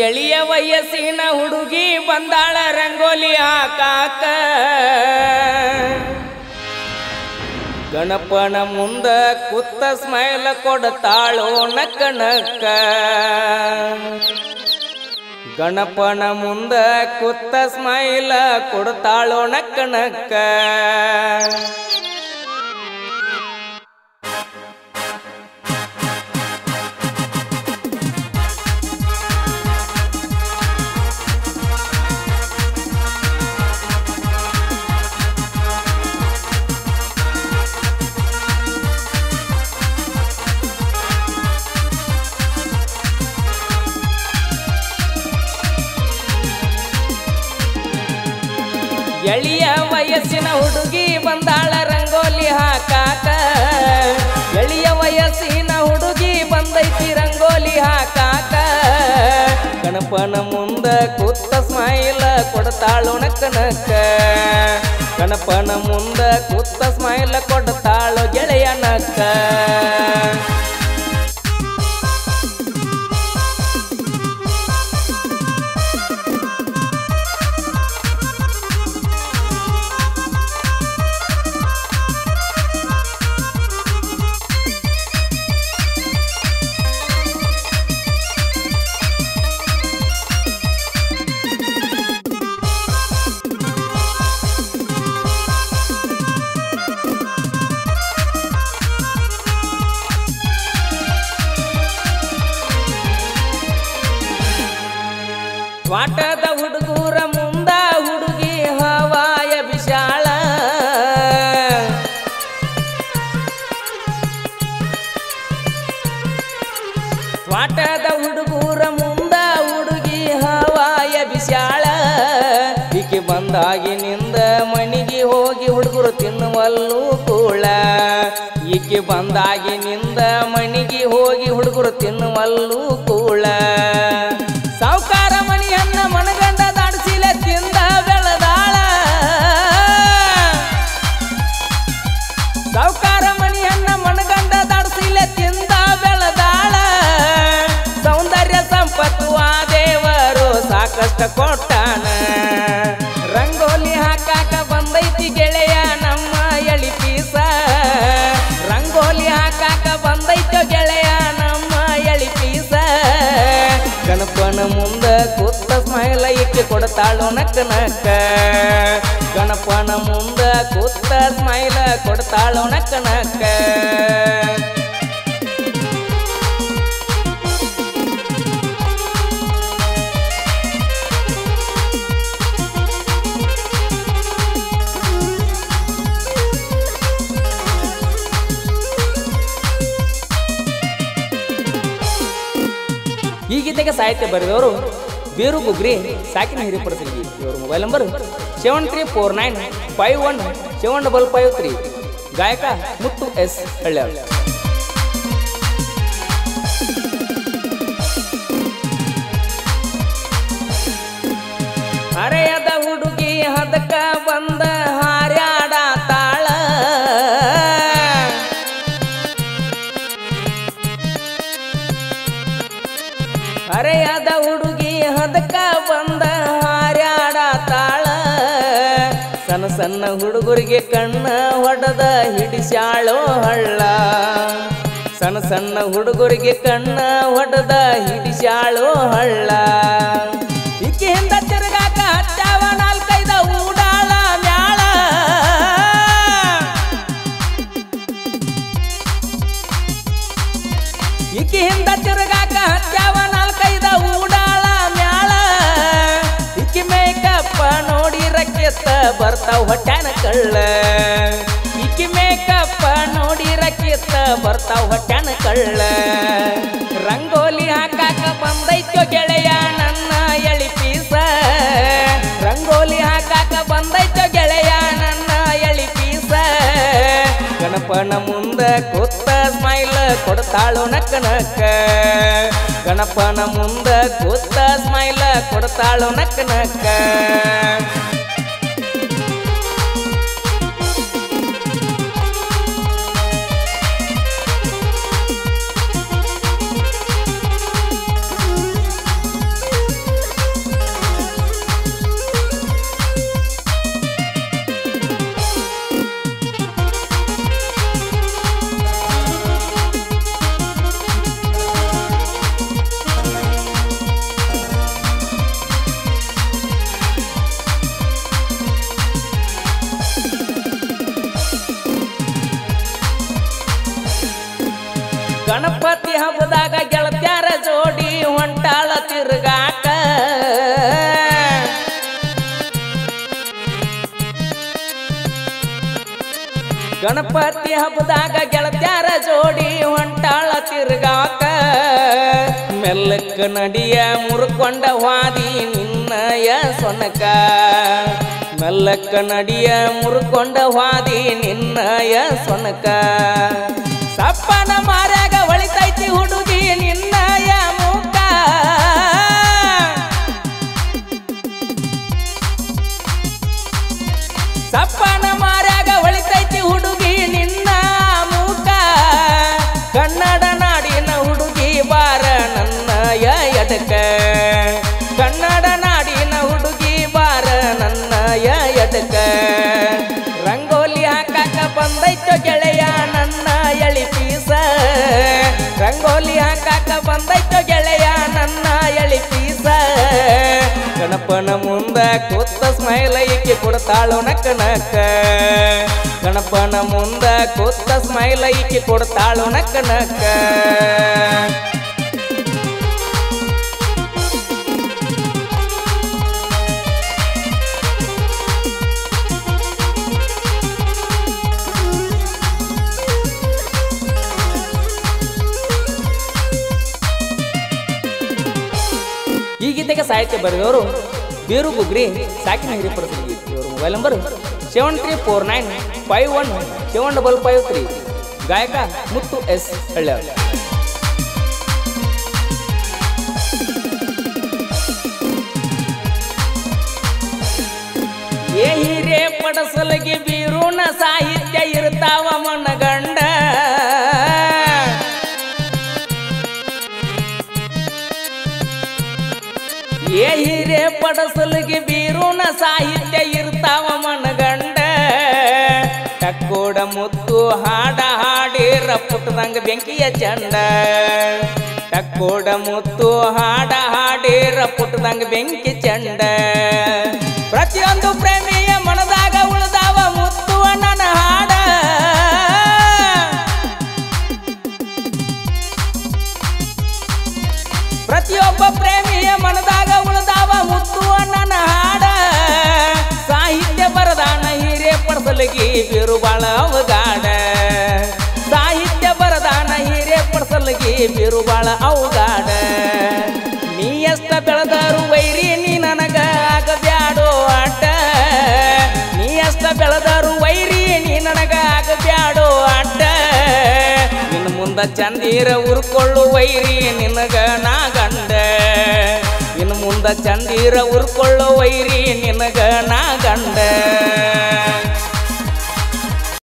ಎಳಿಯ ವಯಸ್ಸಿನ ಹುಡುಗಿ ಬಂದಾಳ ರಂಗೋಲಿ ಹಾಕಾಕ ಗಣಪನ ಮುಂದ ಕುತ್ತ ಸ್ಮೈಲ್ ಕೊಡ್ತಾಳೋ ನಕ್ಕ ನಕ್ಕ ಗಣಪನ ಮುಂದ ಕುತ್ತ ಸ್ಮೈಲ ಕೊಡ್ತಾಳೋ ನಕ್ಕ ಎಳಿಯ ವಯಸ್ಸಿನ ಹುಡುಗಿ ಬಂದಾಳ ರಂಗೋಲಿ ಹಾಕಾಕ. ಎಳಿಯ ವಯಸ್ಸಿನ ಹುಡುಗಿ ಬಂದೈತಿ ರಂಗೋಲಿ ಹಾಕಾಕ. ಗಣಪನ ಮುಂದ ಕೂತ ಸ್ಮೈಲ ಕೊಡ್ತಾಳು ಗಣಪನ ಮುಂದ ಕೂತ ಸ್ಮೈಲ ಕೊಡ್ತಾಳು ಗೆಳೆಯ ವಾಟದ ಹುಡುಗೂರ ಮುಂದ ಹುಡುಗಿ ಹವಾಯ ವಿಶಾಲ. ವಾಟದ ಹುಡುಗೂರ ಮುಂದ ಹುಡುಗಿ ಹವಾಯ ವಿಶಾಲ. ಈಕೆ ಬಂದಾಗಿನಿಂದ ಮನಿಗೆ ಹೋಗಿ ಹುಡುಗರು ತಿನ್ನುವಲ್ಲೂ ಕೂಳ. ಈಕೆ ಬಂದಾಗಿನಿಂದ ಮನಿಗೆ ಹೋಗಿ ಹುಡುಗರು ತಿನ್ನುವಲ್ಲೂ ಕೂಳ. ಸಾವುಕಾರ ಮಣಿಯನ್ನ ಮಣಗಂಡ ದಾಡ್ಸಿಲೆ ತಿಂದ ಬೆಳೆದಾಳ. ಸೌಂದರ್ಯ ಸಂಪತ್ತು ಆ ದೇವರು ಸಾಕಷ್ಟು ಕೊಟ್ಟಾನ. ರಂಗೋಲಿ ಹಾಕಾಕ ಬಂದೈತಿ ಗೆಳೆಯ ನಮ್ಮ ಎಳಿ ಪೀಸ. ರಂಗೋಲಿ ಹಾಕಾಕ ಬಂದೈತ ಗೆಳೆಯ ನಮ್ಮ ಎಳಿ ಗಣಪನ ಮುಂದ ಕೂತ ಸ್ಮೈಲ ಇಕ್ಕಿ ಕೊಡ್ತಾಳು ನಕ್ಕ ನಕ್ಕ. ಗಣಪನ ಮುಂದ ಕೂತ ಸ್ಮೈಲ ಕೊಡ್ತಾಳು ಕಣಕ್ಕ. ಈ ಗೀತೆಗೆ ಸಾಹಿತ್ಯ ಬರೆದವರು ಬೀರು ಗುಗ್ರಿ ಸಾಕಿನ ಹಿರಿಪಡ್ತೀವಿ ಇವರ mobile number seven three four nine five one seven double five three ಗಾಯಕ ಮುತ್ತು ಎಸ್ ಹಳ್ಳ ಹರೆಯದ ಹುಡುಗಿ ಹದಕ ಬಂದ ಹಾರ್ಯಾಡ ತಾಳ. ಹುಡುಗಿ ಹದಕ ಬಂದ ಹಾರ್ಯಾಡ ತಾಳ. ಸಣ್ಣ ಸಣ್ಣ ಹುಡುಗರಿಗೆ ಕಣ್ಣ ಹೊಡೆದ ಹಿಡಿಸ್ಯಾಳೋ ಹಳ್ಳ. ಸಣ್ಣ ಸಣ್ಣ ಹುಡುಗರಿಗೆ ಕಣ್ಣ ಹೊಡೆದ ಹಿಡಿಸ್ಯಾಳೋ ಹಳ್ಳ. ಬರ್ತಾವ ಹೊಟ್ಯಾನ ಕಳ್ಳ ಈಕಿ ಮೇಕಪ್ಪ ನೋಡಿ ರಕ್ಕೆತ್ತ ಬರ್ತಾವ ಹೊಟ್ಯಾನ ಕಳ್ಳ ರಂಗೋಲಿ ಹಾಕಾಕ ಬಂದೈತ್ಯೋ ಗೆಳೆಯ ನನ್ನ ಎಳಿ ಪೀಸ. ರಂಗೋಲಿ ಹಾಕಾಕ ಬಂದೈತ್ಯೋ ಗೆಳೆಯ ನನ್ನ ಎಳಿ ಪೀಸ. ಗಣಪನ ಮುಂದ ಕೂತ ಸ್ಮೈಲ್ ಕೊಡ್ತಾಳು ನಕ್ಕ ನಕ್ಕ. ಗಣಪನ ಮುಂದ ಕೂತ ಸ್ಮೈಲ್ ಕೊಡ್ತಾಳು ನಕ್ಕ ನಕ್ಕ. ಗಣಪತಿ ಹಬ್ಬದಾಗ ಗೆಳತ್ಯಾರ ಜೋಡಿ ಹೊಂಟಾಳ ತಿರುಗಾಕ. ಗಣಪತಿ ಹಬ್ಬದಾಗ ಗೆಳತ್ಯಾರ ಜೋಡಿ ಹೊಂಟಾಳ ತಿರುಗಾಕ. ಮೆಲ್ಲಕ್ಕ ನಡಿಯ ಮುರುಕೊಂಡ ವಾದಿ ನಿನ್ನಯ ಸೊನಕ. ಮೆಲ್ಲಕ್ಕ ನಡಿಯ ಮುರುಕೊಂಡ ವಾದಿ ನಿನ್ನಯ ಸೊನಕ. ಸಪ್ಪನ ನೋಡು ಬಂದೈತೋ ಗೆಳೆಯ ನನ್ನ ಎಳಿ ಪೀಸ. ಗಣಪನ ಮುಂದ ಕೂತ ಸ್ಮೈಲ್ ಐಕಿ ಕೊಡ್ತಾಳು ನಕ್ಕ ನಕ್ಕ. ಗಣಪನ ಮುಂದ ಕೂತ ಸ್ಮೈಲ್ ಐಕಿ ಕೊಡ್ತಾಳು ನಕ್ಕ. ಈ ಗೀತೆಗೆ ಸಾಹಿತ್ಯ ಬರೆದವರು ಬೀರು ಗುಗ್ರಿ ಸಾಕಿನ ಹಿರಿಪಡಿಸಿದ್ವಿ ಇವರು mobile number seven three four nine five one seven double five three ಗಾಯಕ ಮುತ್ತು ಎಸ್ ಹಳ್ಳಿ ಏ ಹಿರೇ ಪಡಸಲಗಿ ಬೀರುನ ಸಾಹಿತ್ಯ ಇರ್ತಾವ ಮನಗಂಡ ಪಡಸಲಗಿ ಬೀರೂನ ಸಾಹಿತ್ಯ ಇರ್ತಾವ ಮನಗಂಡ. ಟಕ್ಕೋಡ ಮುತ್ತು ಹಾಡ ಹಾಡಿರ ಪುಟ್ಟದಂಗ ಬೆಂಕಿಯ ಚಂಡ. ಟಕ್ಕೋಡ ಮುತ್ತು ಹಾಡ ಹಾಡಿರ ಪುಟ್ಟದಂಗ ಬೆಂಕಿ ಚಂಡ. ಪ್ರತಿಯೊಂದು ಪ್ರೇಮಿಯ ಪಡಸಲಗಿ ಬಿರುಬಾಳ ಅವಗಾಡ. ಸಾಹಿತ್ಯ ಬರದಾನ ಹಿರೇ ಪಡಸಲಗಿ ಬಿರುಬಾಳ ಅವಗಾಡ. ನೀ ಎಷ್ಟ ಬೆಳೆದರು ವೈರಿ, ನೀ ನನಗ ಆಗಬ್ಯಾಡೋ ಆಟ. ನೀ ಎಷ್ಟ ಬೆಳೆದರು ವೈರಿ, ನೀ ನನಗ ಆಗಬ್ಯಾಡೋ ಆಟ. ನಿನ್ನ ಮುಂದ ಚಂದೀರ ಉರ್ಕೊಳ್ಳು ವೈರಿ, ನಿನಗ ನಾ ಗಂಡ. ಇನ್ನು ಮುಂದ ಚಂದೀರ ಉರ್ಕೊಳ್ಳು ವೈರಿ, ನಿನಗ ನಾ ಗಂಡ.